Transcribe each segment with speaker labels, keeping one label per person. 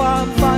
Speaker 1: i'm wildfire.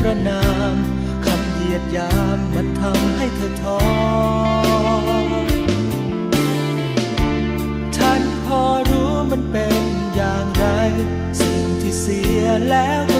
Speaker 1: ประนามคำเหยียดยามมันทำให้เธอท้อท่านพอรู้มันเป็นอย่างไร สิ่งที่เสียแล้ว